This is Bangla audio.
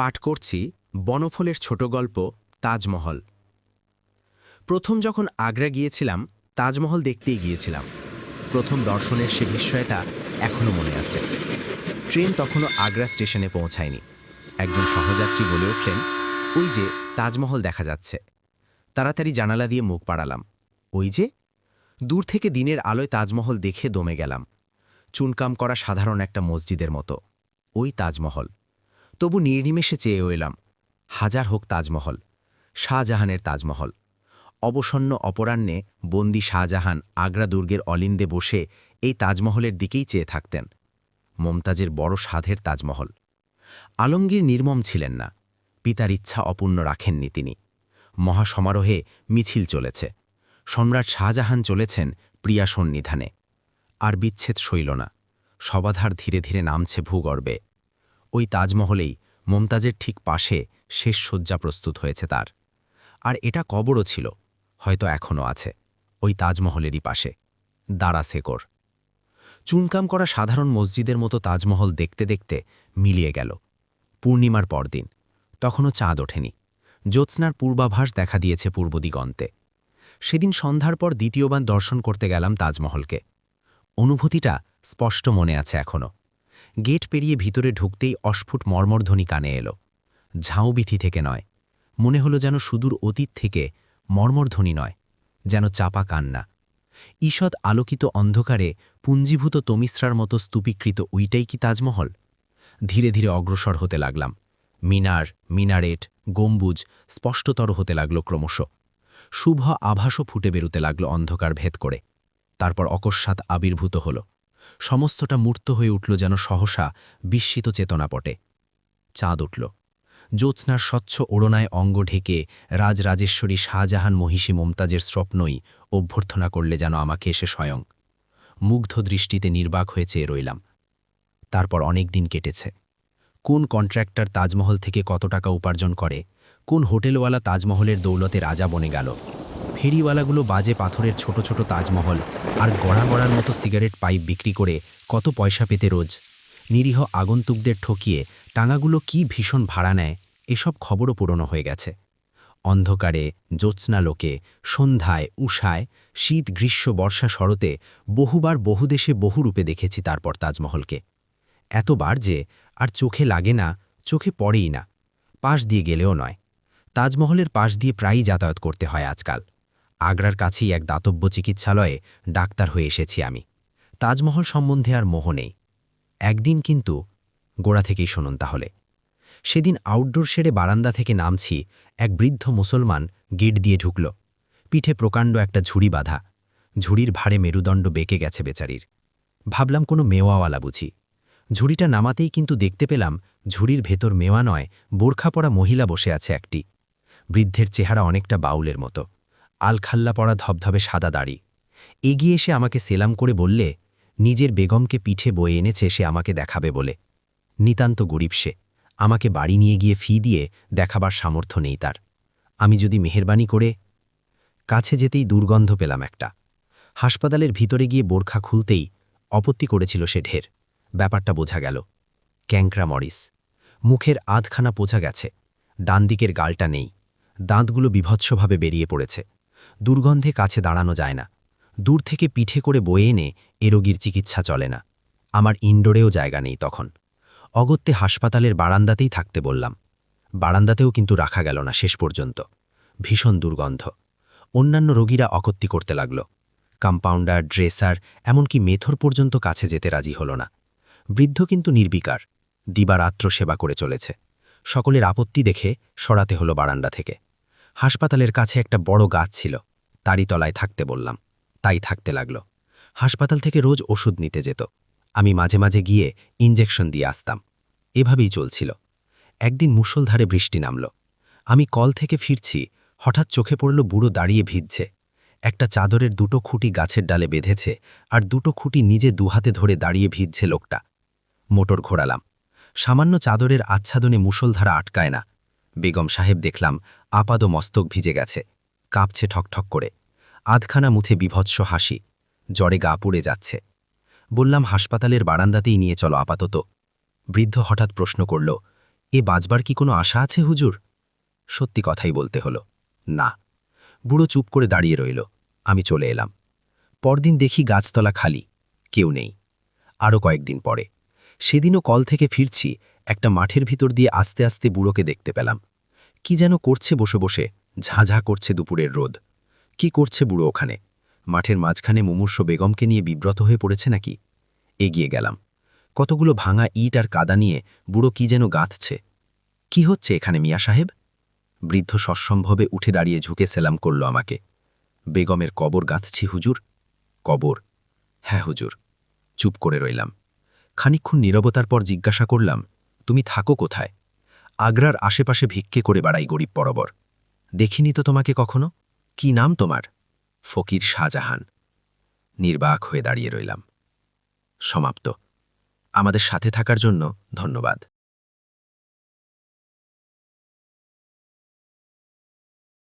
পাঠ করছি বনফলের ছোট গল্প, তাজমহল। প্রথম যখন আগ্রা গিয়েছিলাম, তাজমহল দেখতেই গিয়েছিলাম। প্রথম দর্শনের সে বিস্ময়তা এখনও মনে আছে। ট্রেন তখনও আগ্রা স্টেশনে পৌঁছায়নি। একজন সহযাত্রী বলে উঠলেন, ওই যে, তাজমহল দেখা যাচ্ছে। তাড়াতাড়ি জানালা দিয়ে মুখ পাড়ালাম। ওই যে? দূর থেকে দিনের আলোয় তাজমহল দেখে দমে গেলাম। চুনকাম করা সাধারণ একটা মসজিদের মতো। ওই তাজমহল। তবু নির্নিমেষে চেয়েও এলাম, হাজার হোক তাজমহল, শাহজাহানের তাজমহল। অবসন্ন অপরাহ্নে বন্দি শাহজাহান আগ্রা দুর্গের অলিন্দে বসে এই তাজমহলের দিকেই চেয়ে থাকতেন, মমতাজের বড় সাধের তাজমহল। আলমগীর নির্মম ছিলেন না, পিতার ইচ্ছা অপূর্ণ রাখেননি তিনি। মহাসমারোহে মিছিল চলেছে, সম্রাট শাহজাহান চলেছেন প্রিয়া সন্নিধানে আর বিচ্ছেদ সইল না, সবাধার ধীরে ধীরে নামছে ভূগর্ভে। ওই তাজমহলেই মমতাজের ঠিক পাশে শেষ শয্যা প্রস্তুত হয়েছে তার। আর এটা কবরও ছিল, হয়তো এখনও আছে, ওই তাজমহলেরই পাশে, দাঁড়া শেকর চুনকাম করা সাধারণ মসজিদের মতো তাজমহল দেখতে দেখতে মিলিয়ে গেল। পূর্ণিমার পরদিন, তখনও চাঁদ ওঠেনি, জ্যোৎস্নার পূর্বাভাস দেখা দিয়েছে পূর্বদিগন্তে সেদিন সন্ধ্যার পর দ্বিতীয়বার দর্শন করতে গেলাম তাজমহলকে। অনুভূতিটা স্পষ্ট মনে আছে এখনও। গেট পেরিয়ে ভিতরে ঢুকতেই অস্ফুট মর্মর্ধ্বনি কানে এলো। ঝাউবিথি থেকে নয়। মনে হলো যেন সুদূর অতীত থেকে মর্মর্ধ্বনি নয়, যেন চাপা কান্না। ঈষৎ আলোকিত অন্ধকারে পুঞ্জীভূত তমিশ্রার মতো স্তূপীকৃত উইটাই কি তাজমহল? ধীরে ধীরে অগ্রসর হতে লাগলাম। মিনার, মিনারেট, গম্বুজ স্পষ্টতর হতে লাগল ক্রমশ। শুভ আভাসও ফুটে বেরুতে লাগল অন্ধকার ভেদ করে। তারপর অকস্মাৎ আবির্ভূত হল। সমস্তটা মূর্ত হয়ে উঠল যেন সহসা বিস্মিত চেতনাপটে চাঁদ উঠল। জ্যোৎস্নার স্বচ্ছ ওড়নায় অঙ্গ ঢেকে রাজরাজেশ্বরী শাহজাহান মহিষী মমতাজের স্বপ্নই অভ্যর্থনা করলে যেন আমাকে এসে স্বয়ং। মুগ্ধ দৃষ্টিতে নির্বাক হয়ে চেয়ে রইলাম। তারপর অনেক দিন কেটেছে। কোন কন্ট্রাক্টর তাজমহল থেকে কত টাকা উপার্জন করে? কোন হোটেলওয়ালা তাজমহলের দৌলতে রাজা বনে গেল? ফেরিওয়ালাগুলো বাজে পাথরের ছোট ছোট তাজমহল আর গড়া গড়ার মতো সিগারেট পাইপ বিক্রি করে কত পয়সা পেতে রোজ। নিরীহ আগন্তুকদের ঠকিয়ে টাঙাগুলো কি ভীষণ ভাড়া নেয়, এসব খবরও পুরনো হয়ে গেছে। অন্ধকারে জ্যোৎস্নালোকে সন্ধ্যায়, উষায়, শীত, গ্রীষ্ম, বর্ষা, শরতে বহুবার বহু দেশে বহুরূপে দেখেছি তারপর তাজমহলকে। এতবার যে আর চোখে লাগে না, চোখে পড়েই না, পাশ দিয়ে গেলেও নয়। তাজমহলের পাশ দিয়ে প্রায়ই যাতায়াত করতে হয় আজকাল। আগ্রার কাছেই এক দাতব্য চিকিৎসালয়ে ডাক্তার হয়ে এসেছি আমি। তাজমহল সম্বন্ধে আর মোহ নেই। একদিন কিন্তু গোড়া থেকেই শুনুন তাহলে। সেদিন আউটডোর সেরে বারান্দা থেকে নামছি, এক বৃদ্ধ মুসলমান গেট দিয়ে ঢুকল। পিঠে প্রকাণ্ড একটা ঝুড়ি বাঁধা। ঝুড়ির ভারে মেরুদণ্ড বেঁকে গেছে বেচারির। ভাবলাম কোনো মেওয়াওয়ালা বুঝি। ঝুড়িটা নামাতেই কিন্তু দেখতে পেলাম ঝুড়ির ভেতর মেওয়া নয়, বোরখা পরা মহিলা বসে আছে একটি। বৃদ্ধের চেহারা অনেকটা বাউলের মতো। আলখাল্লা পড়া ধবধবে সাদা দাড়ি। এগিয়ে এসে আমাকে সেলাম করে বললে, নিজের বেগমকে পিঠে বয়ে এনেছে সে আমাকে দেখাবে বলে। নিতান্ত গরিব সে, আমাকে বাড়ি নিয়ে গিয়ে ফি দিয়ে দেখাবার সামর্থ্য নেই তার। আমি যদি মেহরবানি করে কাছে যেতেই দুর্গন্ধ পেলাম একটা। হাসপাতালের ভিতরে গিয়ে বোরখা খুলতেই অপত্তি করেছিল সে ঢের। ব্যাপারটা বোঝা গেল। ক্যাংক্রা মরিস। মুখের আধখানা পোছা গেছে। ডান দিকের গালটা নেই। দাঁতগুলো বিভৎসভাবে বেরিয়ে পড়েছে। দুর্গন্ধে কাছে দাঁড়ানো যায় না। দূর থেকে পিঠে করে বয়ে এনে এ রোগীর চিকিৎসা চলে না। আমার ইনডোরেও জায়গা নেই তখন। অগত্যে হাসপাতালের বারান্দাতেই থাকতে বললাম। বারান্দাতেও কিন্তু রাখা গেল না শেষ পর্যন্ত। ভীষণ দুর্গন্ধ। অন্যান্য রোগীরা অকত্তি করতে লাগল। কম্পাউন্ডার, ড্রেসার, এমনকি মেথর পর্যন্ত কাছে যেতে রাজি হল না। বৃদ্ধ কিন্তু নির্বিকার। দিবারাত্র সেবা করে চলেছে। সকলের আপত্তি দেখে সরাতে হলো বারান্দা থেকে। হাসপাতালের কাছে একটা বড় গাছ ছিল। তারই তলায় থাকতে বললাম। তাই থাকতে লাগল। হাসপাতাল থেকে রোজ ওষুধ নিতে যেত। আমি মাঝে মাঝে গিয়ে ইঞ্জেকশন দিয়ে আসতাম। এভাবেই চলছিল। একদিন মুষলধারে বৃষ্টি নামল। আমি কল থেকে ফিরছি। হঠাৎ চোখে পড়ল বুড়ো দাঁড়িয়ে ভিজছে। একটা চাদরের দুটো খুঁটি গাছের ডালে বেঁধেছে আর দুটো খুঁটি নিজে দুহাতে ধরে দাঁড়িয়ে ভিজছে লোকটা। মোটর ঘোরালাম। সামান্য চাদরের আচ্ছাদনে মুষলধারা আটকায় না। বেগম সাহেব দেখলাম আপাদ মস্তক ভিজে গেছে। কাঁপছে ঠকঠক করে। আধখানা মুথে বিভৎস হাসি। জ্বরে গা পুড়ে যাচ্ছে। বললাম, হাসপাতালের বারান্দাতেই নিয়ে চলো আপাতত। বৃদ্ধ হঠাৎ প্রশ্ন করল, এ বাজবার কি কোনো আশা আছে হুজুর? সত্যি কথাই বলতে হলো, না। বুড়ো চুপ করে দাঁড়িয়ে রইল। আমি চলে এলাম। পরদিন দেখি গাছতলা খালি, কেউ নেই। আরও কয়েকদিন পরে। সেদিনও কল থেকে ফিরছি, একটা মাঠের ভিতর দিয়ে আস্তে আস্তে বুড়োকে দেখতে পেলাম। কি যেন করছে বসে বসে। ঝাঝা করছে দুপুরের রোদ। কি করছে বুড়ো ওখানে? মাঠের মাঝখানে মুমূর্ষ বেগমকে নিয়ে বিব্রত হয়ে পড়েছে নাকি? এগিয়ে গেলাম। কতগুলো ভাঙা ইট আর কাদা নিয়ে বুড়ো কি যেন গাঁথছে। কি হচ্ছে এখানে মিয়া সাহেব? বৃদ্ধ সসম্ভবে উঠে দাঁড়িয়ে ঝুঁকে সেলাম করল আমাকে। বেগমের কবর গাঁথছি হুজুর। কবর। হ্যাঁ হুজুর। চুপ করে রইলাম। খানিক্ষণ নীরবতার পর জিজ্ঞাসা করলাম, তুমি থাকো কোথায়? আগ্রার আশেপাশে ভিক্ষে করে বেড়াই গরিব বরাবর। দেখিনি তো তোমাকে কখনো? কি নাম তোমার? ফকির শাহজাহান। নির্বাক হয়ে দাঁড়িয়ে রইলাম। সমাপ্ত। আমাদের সাথে থাকার জন্য ধন্যবাদ।